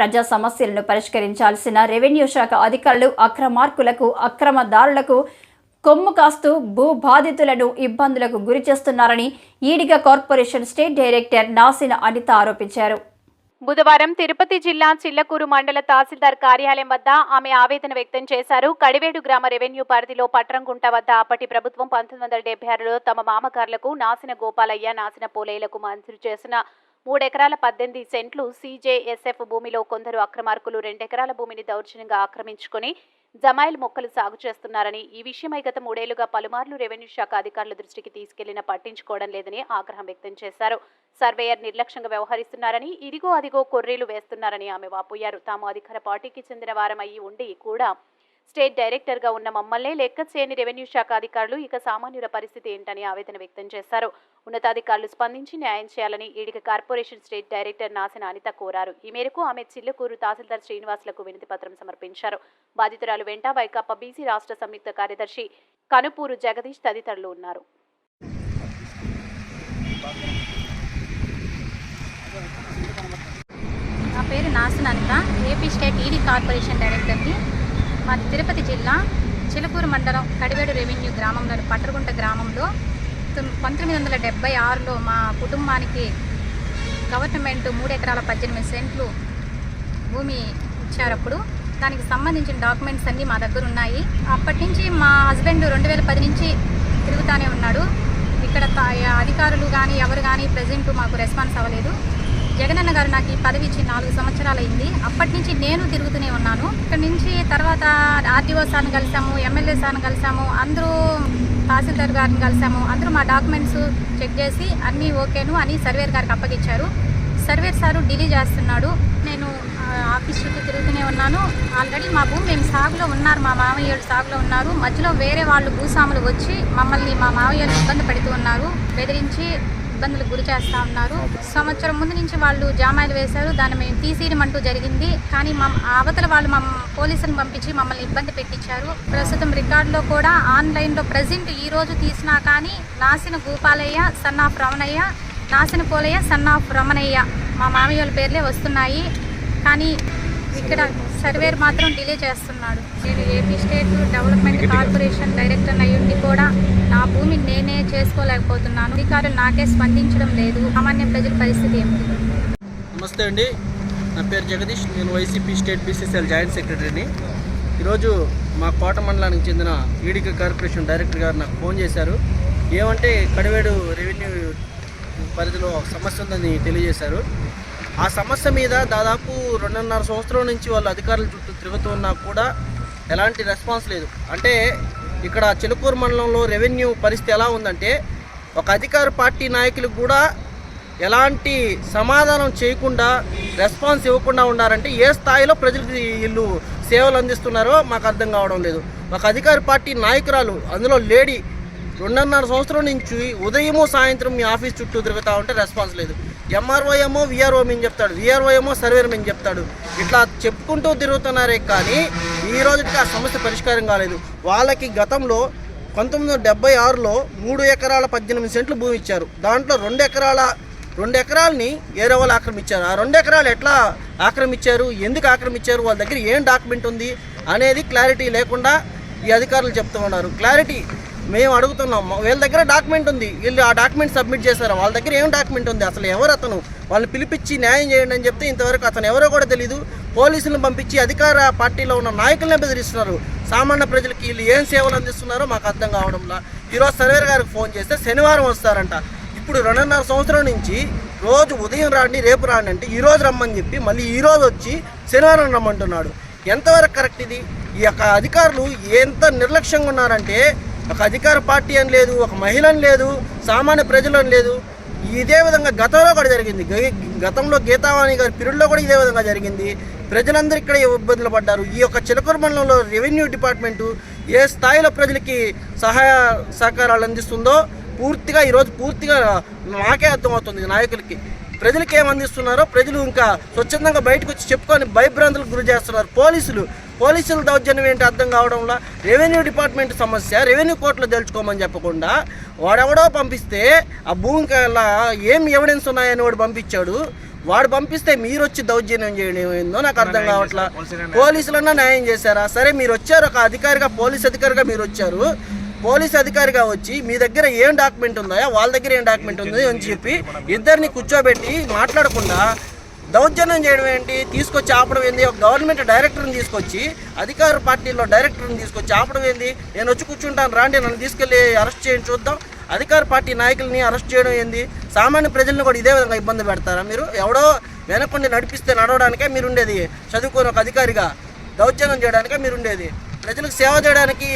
ప్రజా సమస్యలను పరిష్కరించాల్సిన రెవెన్యూ శాఖ అధికారులు అక్రమార్కులకు అక్రమదారులకు కొమ్ము కాస్తూ భూ బాధితులను ఇబ్బందులకు గురి చేస్తున్నారని Ediga corporation state director Nasina Anitha ఆరోపించారు. బుధవారం తిరుపతి జిల్లా చిల్లకూరు మండల తహసీల్దార్ కార్యాలయం వద్ద ఆమె ఆవేదన వ్యక్తం చేశారు. కడివేడు గ్రామ రెవెన్యూ పరిధిలో పట్రంగుంట వద్ద అప్పటి ప్రభుత్వం పంతొమ్మిది వందల డెబ్బై ఆరులో తమ మామగారులకు నాసిన గోపాలయ్య నాసిన పోలేలకు మంజూరు చేసిన మూడెకరాల పద్దెనిమిది సెంట్లు సీజేఎస్ఎఫ్ భూమిలో కొందరు అక్రమార్కులు రెండెకరాల భూమిని దౌర్జన్యంగా ఆక్రమించుకుని జమాయిల్ మొక్కలు సాగు చేస్తున్నారని ఈ విషయమై గత మూడేళ్ళుగా పలుమార్లు రెవెన్యూ శాఖ అధికారుల దృష్టికి తీసుకెళ్ళినా పట్టించుకోవడం లేదని ఆగ్రహం వ్యక్తం చేశారు. సర్వేయర్ నిర్లక్ష్యంగా వ్యవహరిస్తున్నారని ఇదిగో అదిగో కొర్రీలు వేస్తున్నారని ఆమె వాపోయారు. తాము అధికార పార్టీకి చెందిన వారం ఉండి కూడా స్టేట్ డైరెక్టర్గా ఉన్న మమ్మల్నే లెక్క చేయని రెవెన్యూ శాఖ అధికారులు ఇక సామాన్యుల పరిస్థితి ఏంటని ఆవేదన వ్యక్తం చేశారు. ఉన్నతాధికారులు స్పందించి న్యాయం చేయాలని Ediga corporation state director Nasina Anitha కోరారు. ఈ మేరకు ఆమె చిల్లకూరు తహసీల్దార్ శ్రీనివాసులకు వినతి పత్రం సమర్పించారు. బాధితురాలు వెంట వైకాపా బీసీ రాష్ట్ర సంయుక్త కార్యదర్శి కనుపూరు జగదీష్ తదితరులు ఉన్నారు. నా పేరు Nasina Anitha. AP state ED corporation డైరెక్టర్కి మాది తిరుపతి జిల్లా చిలుకూరు మండలం కడివేడు రెవెన్యూ గ్రామంలోని పట్టరుగుంట గ్రామంలో. పంతొమ్మిది వందల డెబ్బై ఆరులో మా కుటుంబానికి గవర్నమెంట్ మూడు ఎకరాల పద్దెనిమిది సెంట్లు భూమి ఇచ్చారప్పుడు దానికి సంబంధించిన డాక్యుమెంట్స్ అన్నీ మా దగ్గర ఉన్నాయి. అప్పటి నుంచి మా హస్బెండ్ రెండు వేల పది నుంచి తిరుగుతానే ఉన్నాడు. ఇక్కడ అధికారులు కానీ ఎవరు కానీ ప్రజెంట్ మాకు రెస్పాన్స్ అవ్వలేదు. జగనన్న గారు నాకు ఈ పదవి ఇచ్చి నాలుగు సంవత్సరాలు అయింది. అప్పటి నుంచి నేను తిరుగుతూనే ఉన్నాను. ఇక్కడ నుంచి తర్వాత ఆర్టీఓ సార్ని కలిసాము ఎమ్మెల్యే సార్ని కలిసాము అందరూ తహసీల్దార్ గారిని కలిసాము. అందరూ మా డాక్యుమెంట్స్ చెక్ చేసి అన్నీ ఓకేను అని సర్వేర్ గారికి అప్పగించారు. సర్వేర్ సారు డిలీ చేస్తున్నాడు. నేను ఆఫీస్ చుట్టూ తిరుగుతూనే ఉన్నాను. ఆల్రెడీ మా భూమి మేము సాగులో ఉన్నారు. మా మామయ్యలు సాగులో ఉన్నారు. మధ్యలో వేరే వాళ్ళు భూస్వాములు వచ్చి మమ్మల్ని మా మామయ్యలు ఇబ్బంది పెడుతూ ఉన్నారు. బెదిరించి ఇబ్బందులకు గురి చేస్తూ ఉన్నారు. సంవత్సరం ముందు నుంచి వాళ్ళు జామాయిలు వేశారు. దాన్ని మేము తీసేయమంటూ జరిగింది. కానీ మా అవతల వాళ్ళు మా పోలీసులను పంపించి మమ్మల్ని ఇబ్బంది పెట్టించారు. ప్రస్తుతం రికార్డులో కూడా ఆన్లైన్లో ప్రజెంట్ ఈ రోజు తీసినా కానీ Nasina Gopalaiah son of Ramanaiah Nasina Polaiah son of Ramanaiah మా మామయ్యల పేర్లే వస్తున్నాయి. కానీ ఇక్కడ సర్వేర్ మాత్రం డిలే చేస్తున్నాడు. నేను AP state development corporation director అయ్యుండి కూడా నా భూమి నేనే చేసుకోలేకపోతున్నాను. అధికారులు నాకే స్పందించడం లేదు. సామాన్య ప్రజల పరిస్థితి ఏమిటి? నమస్తే అండి. నా పేరు జగదీష్. నేను వైసీపీ స్టేట్ బీసీసీఎల్ జాయింట్ సెక్రటరీని. ఈరోజు మా కోట మండలానికి చెందిన ఈడిక కార్పొరేషన్ డైరెక్టర్ గారు నాకు ఫోన్ చేశారు. ఏమంటే కడివేడు రెవెన్యూ పరిధిలో ఒక సమస్య ఉందని తెలియజేశారు. ఆ సమస్య మీద దాదాపు రెండున్నర సంవత్సరం నుంచి వాళ్ళు అధికారుల చుట్టూ తిరుగుతున్నా కూడా ఎలాంటి రెస్పాన్స్ లేదు. అంటే ఇక్కడ చిలుకూరు మండలంలో రెవెన్యూ పరిస్థితి ఎలా ఉందంటే ఒక అధికార పార్టీ నాయకులు కూడా ఎలాంటి సమాధానం చేయకుండా రెస్పాన్స్ ఇవ్వకుండా ఉన్నారంటే ఏ స్థాయిలో ప్రజలకు వీళ్ళు సేవలు అందిస్తున్నారో మాకు అర్థం కావడం లేదు. ఒక అధికార పార్టీ నాయకురాలు అందులో లేడీ రెండున్నర సంవత్సరం నుంచి ఉదయము సాయంత్రం మీ ఆఫీస్ చుట్టూ తిరుగుతూ ఉంటే రెస్పాన్స్ లేదు. ఎంఆర్ఓ ఏమో విఆర్ఓ మేము చెప్తాడు విఆర్ఓ ఏమో సర్వేర్ మేము చెప్తాడు. ఇట్లా చెప్పుకుంటూ తిరుగుతున్నారే కానీ ఈ రోజుకి ఆ సమస్య పరిష్కారం కాలేదు. వాళ్ళకి గతంలో పంతొమ్మిది వందల డెబ్బై ఆరులో మూడు ఎకరాల పద్దెనిమిది సెంట్లు భూమి ఇచ్చారు. దాంట్లో రెండు ఎకరాల రెండు ఎకరాలని ఏరే వాళ్ళు ఆక్రమించారు. ఆ రెండు ఎకరాలు ఎట్లా ఆక్రమించారు? ఎందుకు ఆక్రమించారు? వాళ్ళ దగ్గర ఏం డాక్యుమెంట్ ఉంది? అనేది క్లారిటీ లేకుండా ఈ అధికారులు చెప్తూ ఉన్నారు. క్లారిటీ మేము అడుగుతున్నాం. వీళ్ళ దగ్గర డాక్యుమెంట్ ఉంది. వీళ్ళు ఆ డాక్యుమెంట్ సబ్మిట్ చేశారు. వాళ్ళ దగ్గర ఏం డాక్యుమెంట్ ఉంది? అసలు ఎవరు అతను? వాళ్ళని పిలిపించి న్యాయం చేయండి అని చెప్తే ఇంతవరకు అతను ఎవరో కూడా తెలియదు పోలీసులను పంపించి అధికార పార్టీలో ఉన్న నాయకులను బెదిరిస్తున్నారు. సామాన్య ప్రజలకి వీళ్ళు ఏం సేవలు అందిస్తున్నారో మాకు అర్థం కావడంలా. ఈరోజు సర్వేర్ గారికి ఫోన్ చేస్తే శనివారం వస్తారంట. ఇప్పుడు రెండున్నర సంవత్సరం నుంచి రోజు ఉదయం రాండి రేపు రాండి అంటే ఈ రోజు రమ్మని చెప్పి మళ్ళీ ఈ రోజు వచ్చి శనివారం రమ్మంటున్నాడు. ఎంతవరకు కరెక్ట్ ఇది? ఈ యొక్క అధికారులు ఎంత నిర్లక్ష్యంగా ఉన్నారంటే ఒక అధికార పార్టీ అని లేదు ఒక మహిళని లేదు సామాన్య ప్రజలు అని లేదు. ఇదే విధంగా గతంలో కూడా జరిగింది. గతంలో గీతావాణి గారి పీరియడ్లో కూడా ఇదే విధంగా జరిగింది. ప్రజలందరూ ఇక్కడ ఇబ్బందులు పడ్డారు. ఈ యొక్క చిలకూరు మండలంలో రెవెన్యూ డిపార్ట్మెంటు ఏ స్థాయిలో ప్రజలకి సహాయ సహకారాలు అందిస్తుందో పూర్తిగా ఈరోజు పూర్తిగా నాకే అర్థమవుతుంది నాయకులకి. ప్రజలకి ఏమందిస్తున్నారో ప్రజలు ఇంకా స్వచ్ఛందంగా బయటకు వచ్చి చెప్పుకొని భయభ్రాంతులకు గురి చేస్తున్నారు. పోలీసులు పోలీసుల దౌర్జన్యం ఏంటి అర్థం కావడంలో రెవెన్యూ డిపార్ట్మెంట్ సమస్య రెవెన్యూ కోర్టులో తెలుసుకోమని చెప్పకుండా వాడెవడో పంపిస్తే ఆ భూమికి ఏం ఎవిడెన్స్ ఉన్నాయని వాడు పంపించాడు. వాడు పంపిస్తే మీరు వచ్చి దౌర్జన్యం చేయడం ఏందో నాకు అర్థం కావట్లా. పోలీసులన్నా న్యాయం చేశారా? సరే మీరు వచ్చారు ఒక అధికారిగా పోలీస్ అధికారిగా మీరు వచ్చారు పోలీస్ అధికారిగా వచ్చి మీ దగ్గర ఏం డాక్యుమెంట్ ఉందా వాళ్ళ దగ్గర ఏం డాక్యుమెంట్ ఉంది అని చెప్పి ఇద్దరిని కూర్చోబెట్టి మాట్లాడకుండా దౌర్జన్యం చేయడం ఏంటి? తీసుకొచ్చి ఆపడం ఏంది? ఒక గవర్నమెంట్ డైరెక్టర్ని తీసుకొచ్చి అధికార పార్టీలో డైరెక్టర్ని తీసుకొచ్చి ఆపడం ఏంది? నేను వచ్చి కూర్చుంటాను రాండి నన్ను తీసుకెళ్ళి అరెస్ట్ చేయండి చూద్దాం. అధికార పార్టీ నాయకుల్ని అరెస్ట్ చేయడం ఏంది? సామాన్య ప్రజలను కూడా ఇదే విధంగా ఇబ్బంది పెడతారా మీరు? ఎవడో వెనకుండి నడిపిస్తే నడవడానికే మీరుండేది. చదువుకొని ఒక అధికారిగా దౌర్జన్యం చేయడానికే మీరుండేది. ప్రజలకు సేవ చేయడానికి